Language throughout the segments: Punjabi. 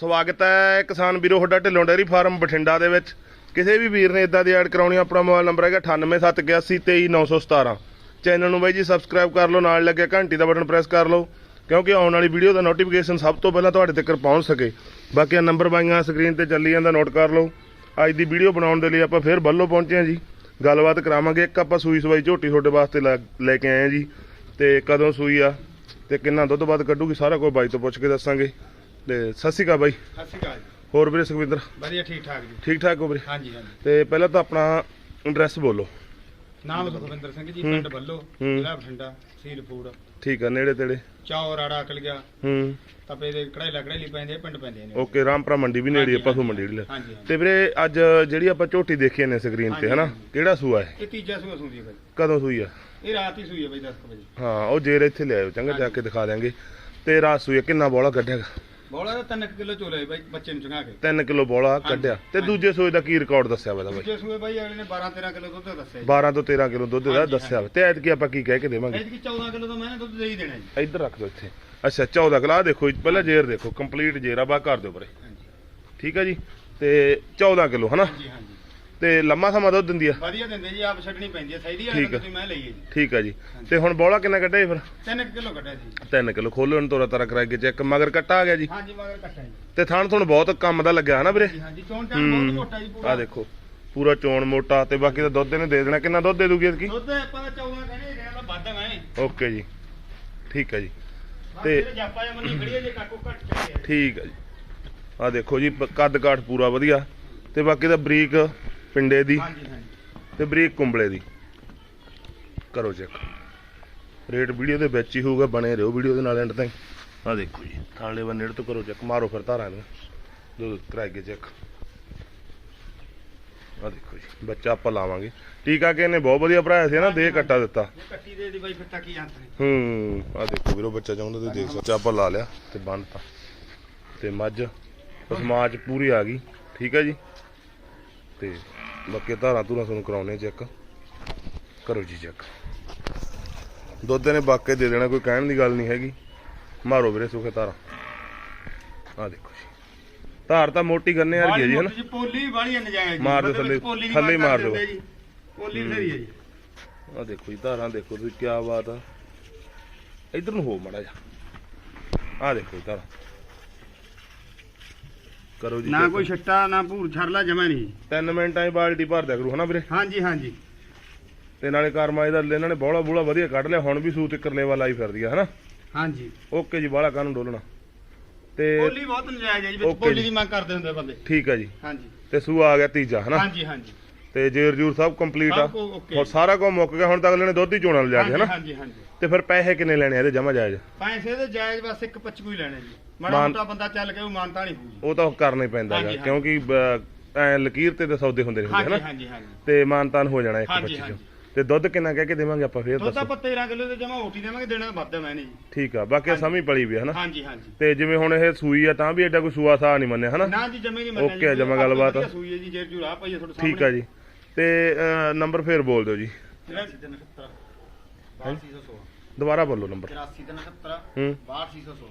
ਸਵਾਗਤ ਹੈ ਕਿਸਾਨ ਵੀਰੋ, ਤੁਹਾਡਾ ਢਿੱਲੋਂ ਡੇਅਰੀ ਫਾਰਮ ਬਠਿੰਡਾ ਦੇ ਵਿੱਚ। ਕਿਸੇ ਵੀ ਵੀਰ ਨੇ ਇਦਾਂ ਦੀ ਐਡ ਕਰਾਉਣੀ, ਆਪਣਾ ਮੋਬਾਈਲ ਨੰਬਰ ਹੈਗਾ 9871823917 ਚੈਨਲ ਨੂੰ ਬਾਈ ਜੀ ਸਬਸਕ੍ਰਾਈਬ ਕਰ ਲਓ, ਨਾਲ ਲੱਗਿਆ ਘੰਟੀ ਦਾ ਬਟਨ ਪ੍ਰੈਸ ਕਰ ਲਓ, ਕਿਉਂਕਿ ਆਉਣ ਵਾਲੀ ਵੀਡੀਓ ਦਾ ਨੋਟੀਫਿਕੇਸ਼ਨ ਸਭ ਤੋਂ ਪਹਿਲਾਂ ਤੁਹਾਡੇ ਤੱਕ ਪਹੁੰਚ ਸਕੇ। ਬਾਕੀ ਆਹ ਨੰਬਰ ਬਾਈਆਂ ਸਕਰੀਨ ਤੇ ਚੱਲੀ ਜਾਂਦਾ ਨੋਟ ਕਰ ਲਓ। ਅੱਜ ਦੀ ਵੀਡੀਓ ਬਣਾਉਣ ਦੇ ਲਈ ਆਪਾਂ ਫੇਰ ਬੱਲੋ ਪਹੁੰਚੇ ਹਾਂ ਜੀ। ਗੱਲਬਾਤ ਕਰਾਵਾਂਗੇ। ਇੱਕ ਆਪਾਂ ਸੂਈ ਸਵਾਈ ਝੋਟੀ ਤੁਹਾਡੇ ਵਾਸਤੇ ਲੈ- ਲੈ ਕੇ ਆਏ ਹਾਂ ਜੀ। ਤੇ ਕਦੋਂ ਸੂਈ ਆ ਤੇ ਕਿੰਨਾ ਦੁੱਧ ਬਾਅਦ ਕੱਢੂਗੀ, ਸਾਰਾ ਕੁਝ ਬਾਈ ਤੋਂ ਪੁੱਛ ਕੇ ਦੱਸਾਂਗੇ। ਤੇ ਸਤਿ ਸ਼੍ਰੀ ਅਕਾਲ ਬਾਈ। ਸਤਿ ਸ਼੍ਰੀ ਅਕਾਲ ਜੀ। ਹੋਰ ਵੀਰੇ ਸੁਖਵਿੰਦਰ? ਵਧੀਆ ਠੀਕ ਠਾਕ ਜੀ। ਠੀਕ ਠਾਕ ਹੋ ਵੀਰੇ? ਹਾਂਜੀ ਹਾਂਜੀ। ਤੇ ਪਹਿਲਾਂ ਤਾਂ ਆਪਣਾ ਐਡਰੈਸ ਬੋਲੋ। ਨਾਮ ਸੁਖਵਿੰਦਰ ਸਿੰਘ ਜੀ। ਪਿੰਡ ਬੱਲੋ। ਜ਼ਿਲ੍ਹਾ ਬਠਿੰਡਾ ਸੀਲ ਫੂਡ ਠੀਕ ਆ ਨੇੜੇ ਤੇੜੇ। ਚੌਰ ਆੜਾ ਅਕਲ ਗਿਆ ਹੂੰ। ਤਪੇ ਦੇ ਕੜਾਈ ਲਗੜੇ ਲਈ ਪੈਂਦੇ ਪਿੰਡ ਪੈਂਦੇ ਨੇ। ਓਕੇ ਰਾਮਪੁਰਾ ਮੰਡੀ ਵੀ ਨੇੜੇ ਆ, ਪਸ਼ੂ। ਮੰਡੀ ਲੈ ਤੇ ਵੀਰੇ ਅੱਜ ਜਿਹੜੀ ਆਪਾਂ ਝੋਟੀ ਦੇਖੀ ਨੇ ਸਕਰੀਨ ਤੇ ਹਨਾ। ਕਿਹੜਾ ਸੂਆ ਹੈ ਇਹ ਤੀਜਾ ਸੂਆ ਸੂਦੀ ਹੈ ਬਾਈ। ਕਦੋਂ ਸੂਈ ਆ? ਇਹ ਰਾਤ ਹੀ ਸੂਈ ਹੈ ਬਾਈ 10 ਵਜੇ। ਹਾਂ ਉਹ ਜੇਰ ਇੱਥੇ ਲੈ ਆਇਓ ਚੰਗਾ ਜਾ ਕੇ ਦਿਖਾ ਦਿਆਂਗੇ। ਤੇ ਰਾਤ ਸੂਈ ਕਿੰਨਾ ਬੋਲਾ ਕੱਢਿਆ ਬੋਲਾ ਦਾ 3 ਕਿਲੋ ਚੋਲੇ ਬਾਈ ਬੱਚੇ ਨੂੰ ਚੰਗਾ ਕੇ। 3 ਕਿਲੋ ਬੋਲਾ ਕੱਢਿਆ। ਤੇ। ਦੂਜੇ ਸੂਏ ਦਾ ਕੀ ਰਿਕਾਰਡ ਦੱਸਿਆ ਵਾ ਦਾ ਬਾਈ? ਦੂਜੇ ਸੂਏ ਬਾਈ ਅਗਲੇ ਨੇ 12 13 ਕਿਲੋ ਦੁੱਧ ਦੱਸਿਆ ਜੀ। 12 ਤੋਂ 13 ਕਿਲੋ ਦੁੱਧ ਦਾ ਦੱਸਿਆ ਤੇ ਐਤਕੀ ਆਪਾਂ ਕੀ ਕਹਿ ਕੇ ਦੇਵਾਂਗੇ? ਐਤਕੀ 14 ਕਿਲੋ ਤਾਂ ਮੈਂ ਦੁੱਧ ਦੇ ਹੀ ਦੇਣਾ ਜੀ। ਇੱਧਰ ਰੱਖ ਦਿਓ ਇੱਥੇ। ਅੱਛਾ 14 ਕਿਲੋ ਆਹ ਦੇਖੋ ਜੀ, ਪਹਿਲਾਂ ਜੇਰ ਦੇਖੋ ਕੰਪਲੀਟ ਜੇਰ ਆ ਬਾ ਕਰ ਦਿਓ ਪਰੇ ਠੀਕ ਆ ਜੀ? ਤੇ 14 ਕਿਲੋ ਹਨਾ? ਹਾਂਜੀ ਹਾਂਜੀ। ਤੇ ਲੰਮਾ ਸਮਾਂ ਦੁੱਧ ਦਿੰਦੀ ਆ? ਵਧੀਆ ਦਿੰਦੇ ਜੀ ਆਪ ਛੱਡਣੀ ਪੈਂਦੀ ਹੈ ਸਹੀ ਠੀਕ ਵਾਲੀ ਆ। ਤੁਸੀਂ ਮੈਂ ਲਈਏ ਜੀ। ਠੀਕ ਆ ਜੀ। ਤੇ ਹੁਣ ਬੋਲਾ ਕਿੰਨਾ ਕੱਢਿਆ ਜੀ ਫਿਰ? 3 ਕਿਲੋ ਕੱਢਿਆ ਜੀ। 3 ਕਿਲੋ ਖੋਲੋ ਨੂੰ ਤੋਰਾ ਤਾਰਾ ਕਰਾ ਕੇ ਚੈੱਕ। ਮਗਰ ਕੱਟਾ ਆ ਗਿਆ ਜੀ। ਹਾਂਜੀ ਮਗਰ ਕੱਟਾ ਜੀ। ਤੇ ਥਣ ਤੁਹਾਨੂੰ ਬਹੁਤ ਕੰਮ ਦਾ ਲੱਗਿਆ ਹਨਾ ਵੀਰੇ? ਹਾਂਜੀ ਹਾਂਜੀ ਚੋਣ ਟਾਈਮ ਬਹੁਤ ਮੋਟਾ ਜੀ ਪੂਰਾ। ਆ ਦੇਖੋ ਪੂਰਾ ਚੋਣ ਮੋਟਾ ਤੇ ਬਾਕੀ ਤਾਂ ਦੁੱਧ ਇਹਨੇ ਦੇ ਦੇਣਾ। ਕਿੰਨਾ ਦੁੱਧ ਦੇ ਦੂਗੀ ਇਸਕੀ ਦੁੱਧ ਆਪਾਂ ਦਾ 14 ਕਹਿੰਦੇ ਜਿਹੜਾ ਤਾਂ ਵੱਧ ਹੈ ਓਕੇ ਜੀ। ਠੀਕ ਹੈ ਜੀ। ਤੇ ਤੇ- ਜਾਪਾ ਜਾਂ ਮੰਨੀ ਖੜੀ ਹੈ ਜੇ ਕਾਕੂ ਘੱਟ ਚੱਕੇ ਠੀਕ ਹੈ ਜੀ। ਆ ਦੇਖੋ ਜੀ ਪ- ਕੱਦ ਕਾਠ ਪੂਰਾ ਵਧੀਆ। ਤੇ ਬਾਕੀ ਦਾ ਬਰੀਕ ਪਿੰਡੇ ਦੀ ਹਾਂਜੀ ਹਾਂਜੀ। ਤੇ ਬਰੀਕ ਕੁੰਬਲੇ ਦੀ। ਕਰੋ ਚੈੱਕ ਰੇਟ ਵੀਡੀਓ ਦੇ ਵਿੱਚ ਹੀ ਹੋਊਗਾ ਬਣੇ ਰਹੋ ਵੀਡੀਓ ਦੇ ਨਾਲ ਐਂਡ ਤਾਈਂ। ਆ ਦੇਖੋ ਜੀ ਥਾਲੇ ਬੰਨੇ ਤੋਂ ਕਰੋ ਚੈੱਕ ਮਾਰੋ ਫਿਰ ਧਾਰਾਂ ਨੂੰ ਦੋ ਕਰਾ ਕੇ ਚੈੱਕ ਆ ਦੇਖੋ ਜੀ ਬੱਚਾ ਆਪਾਂ ਲਾਵਾਂਗੇ। ਟੀਕਾ ਕਿ ਇਹਨੇ ਬਹੁਤ ਵਧੀਆ ਭਰਾਇਆ ਸੀ ਨਾ ਦੇ ਕੱਟਾ ਦਿੱਤਾ। ਕੱਟੀ ਦੇ ਦੀ ਬਾਈ ਫਿਰ ਤਾਂ ਕੀ ਅੰਤ ਨੇ ਹੂੰ ਆ ਦੇਖੋ ਵੀਰੋ ਬੱਚਾ ਚਾਹੁੰਦਾ ਤੁਸੀਂ ਦੇਖ ਸਕਦੇ। ਆਪਾਂ ਲਾ ਲਿਆ ਤੇ ਬੰਨਤਾ ਤੇ। ਮੱਝ ਸਮਾਜ ਪੂਰੀ ਆ ਗਈ। ਠੀਕ ਹੈ ਜੀ? ਤੇ ਬਾਕੀ ਧਾਰਾਂ ਧੂਰਾਂ ਤੁਹਾਨੂੰ ਕਰਾਉਣੇ ਚੈੱਕ ਕਰੋ ਜੀ ਚੈੱਕ ਦੁੱਧ ਨੇ ਬਾਕੇ ਦੇ ਦੇਣਾ ਕੋਈ ਕਹਿਣ ਦੀ ਗੱਲ ਨਹੀਂ ਹੈਗੀ। ਮਾਰੋ ਵੀਰੇ ਸੁਖੇ ਧਾਰਾਂ। ਆ ਦੇਖੋ ਜੀ। ਧਾਰ ਤਾਂ ਮੋਟੀ ਗੰਨੇ ਵਾਲੀ ਹੈ ਜੀ ਹਨਾ? ਪੋਲੀ ਵਾਲੀ ਨਜਾਇਜ਼ ਜੀ ਮਾਰ ਦਿਓ ਥੱਲੇ- ਥੱਲੇ ਮਾਰ ਦਿਓ। ਪੋਲੀ ਬਥੇਰੀ ਹੈ ਜੀ। ਆ ਦੇਖੋ ਜੀ ਧਾਰਾਂ ਦੇਖੋ ਤੁਸੀਂ ਕੀ ਬਾਤ ਆ। ਇਧਰ ਨੂੰ ਹੋ ਮੜਾ ਜਾ ਆ ਦੇਖੋ ਜੀ ਧਾਰਾਂ। ਕਰੋ ਜੀ ਨਾ। ਕੋਈ ਛੱਟਾ ਨਾ ਭੂਰ ਛਰਲਾ ਜਮਾ ਨਹੀਂ। ਤਿੰਨ ਮਿੰਟਾਂ 'ਚ ਬਾਲਟੀ ਭਰ ਦਿਆ ਕਰੂ ਹਨਾ ਵੀਰੇ? ਹਾਂਜੀ ਹਾਂਜੀ। ਤੇ ਨਾਲੇ ਕਰਮਾਈ ਦਾ ਇਹਨਾਂ ਨੇ ਬੋਲਾ ਬੂਲਾ ਵਧੀਆ ਕੱਢ ਲਿਆ ਹੁਣ ਵੀ ਸੂਤ ਕਰਲੇ ਵਾਲਾ ਹੀ ਫਿਰਦੀ ਆ ਹਨਾ? ਹਾਂਜੀ। ਓਕੇ ਜੀ ਬਾਲਾ ਕਾਨੂੰ ਡੋਲਣਾ। ਤੇ ਪੋਲੀ ਬਹੁਤ ਨਜਾਇਜ਼ ਹੈ ਜੀ ਵਿੱਚ ਜੀ। ਦੀ ਮੰਗ ਕਰਦੇ ਹੁੰਦੇ ਬੰਦੇ। ਠੀਕ ਆ ਜੀ। ਹਾਂਜੀ। ਤੇ ਸੂ ਆ ਗਿਆ ਤੀਜਾ ਹਨਾ? ਹਾਂਜੀ ਹਾਂਜੀ। ਤੇ ਜੇਰ ਜੂਰ ਸਭ ਕੰਪਲੀਟ ਆ। ਸਭ ਕੁਝ okay ਹੋਰ ਸਾਰਾ ਕੁਝ ਮੁੱਕ ਗਿਆ ਹੁਣ ਤੱਕ ਅਗਲੇ ਨੇ ਦੁੱਧ ਹੀ ਚੋਣਾ ਲਿਜਾ ਕੇ ਹਾਂਜੀ ਹਨਾ? ਹਾਂਜੀ ਹਾਂਜੀ। ਤੇ ਫਿਰ ਪੈਸੇ ਕਿੰਨੇ ਲੈਣੇ ਆ ਇਹਦੇ ਜਮਾ ਜਾਇਜ਼? ਪੈਸੇ ਦੇ ਜਾਇਜ਼ ਬਸ ਇੱਕ 25 ਹੀ ਲੈਣੇ ਜੀ। ਮਾੜਾ ਮਾਨ- ਮੋਟਾ ਬੰਦਾ ਚੱਲ ਕੇ ਉਹ ਮਾਨਤਾ ਨਹੀਂ ਹੋਊਗੀ ਉਹ ਤਾਂ ਕਰਨਾ ਹੀ ਪੈਂਦਾ ਹੈਗਾ ਹਾਂਜੀ। ਕਿਉਂਕਿ ਐ ਲਕੀਰ ਤੇ ਤਾਂ ਸੌਦੇ ਹੁੰਦੇ ਨੇ ਹੁੰਦੇ ਹਾਂਜੀ ਹਨਾ? ਹਾਂਜੀ ਹਾਂਜੀ। ਤੇ ਮਾਨਤਾਨ ਹੋ ਜਾਣਾ ਇੱਕ ਹਾਂਜੀ, ਬੱਚੇ ਚੋਂ। ਹਾਂਜੀ। ਤੇ ਦੁੱਧ ਕਿੰਨਾ ਕਹਿ ਕੇ ਦੇਵਾਂਗੇ ਆਪਾਂ ਫੇਰ ਦੁੱਧ ਦੱਸੋ? ਆਪਾਂ 13 ਕਿਲੋ ਦੇ ਜਮਾ ਓਟੀ ਦੇਵਾਂਗੇ ਦੇਣਾ ਵੱਧ ਮੈਂ ਨਹੀਂ। ਜੀ ਠੀਕ ਆ ਬਾਕੀ ਸਮੀ ਪਲੀ ਵੀ ਆ ਹਨਾ? ਹਾਂਜੀ ਹਾਂਜੀ। ਤੇ ਜਿਵੇਂ ਹੁਣ ਇਹ ਸੂਈ ਆ ਤਾਂ ਵੀ ਐਡਾ ਕੋਈ ਸੂਆ ਸਾਹ ਨਹੀਂ ਮੰਨਿਆ ਹਨਾ? ਨਾ ਜੀ ਜਮੇ ਨਹੀਂ ਮੰਨਿਆ Okay ਆ, ਜਮਾਂ ਗੱਲਬਾਤ। ਸੂਈ ਹੈ ਜੀ ਜੇਰ ਜੂਰਾ ਪਈ ਹੈ ਤੁਹਾਡੇ ਸਾਹਮਣੇ ਠੀਕ ਆ ਜੀ। ਤੇ ਨੰਬਰ ਫੇਰ ਬੋਲ ਦਿਓ ਜੀ। 83 ਦਿਨ 70 8216 ਦੁਬਾਰਾ ਬੋਲੋ ਨੰਬਰ। 83 ਦਿਨ 70 ਹੂੰ। 8216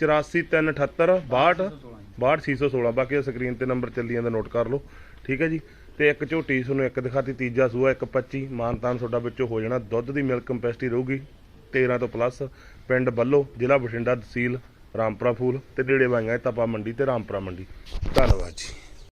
84378 62 6216 62616 ਬਾਕੀ ਸਕਰੀਨ ਤੇ ਨੰਬਰ ਚੱਲੀ ਜਾਂਦਾ ਨੋਟ ਕਰ ਲਓ। ਠੀਕ ਹੈ ਜੀ? ਤੇ ਇੱਕ ਝੋਟੀ ਤੁਹਾਨੂੰ ਇੱਕ ਦਿਖਾਤੀ ਤੀਜਾ ਸੂਆ ਇੱਕ 25 ਮਾਨਤਾਨ ਤੁਹਾਡਾ ਵਿੱਚੋਂ ਹੋ ਜਾਣਾ। ਦੁੱਧ ਦੀ ਮਿਲਕ ਕੰਪੈਸਿਟੀ ਰਹੂਗੀ 13 ਤੋਂ ਪਲੱਸ ਪਿੰਡ ਬੱਲੋ ਜ਼ਿਲ੍ਹਾ ਬਠਿੰਡਾ ਤਹਿਸੀਲ ਰਾਮਪੁਰਾ ਫੂਲ। ਤੇ ਡੇੜੇ ਵਾਂਗਾ ਤਪਾ ਮੰਡੀ ਤੇ ਰਾਮਪੁਰਾ ਮੰਡੀ। ਧੰਨਵਾਦ ਜੀ।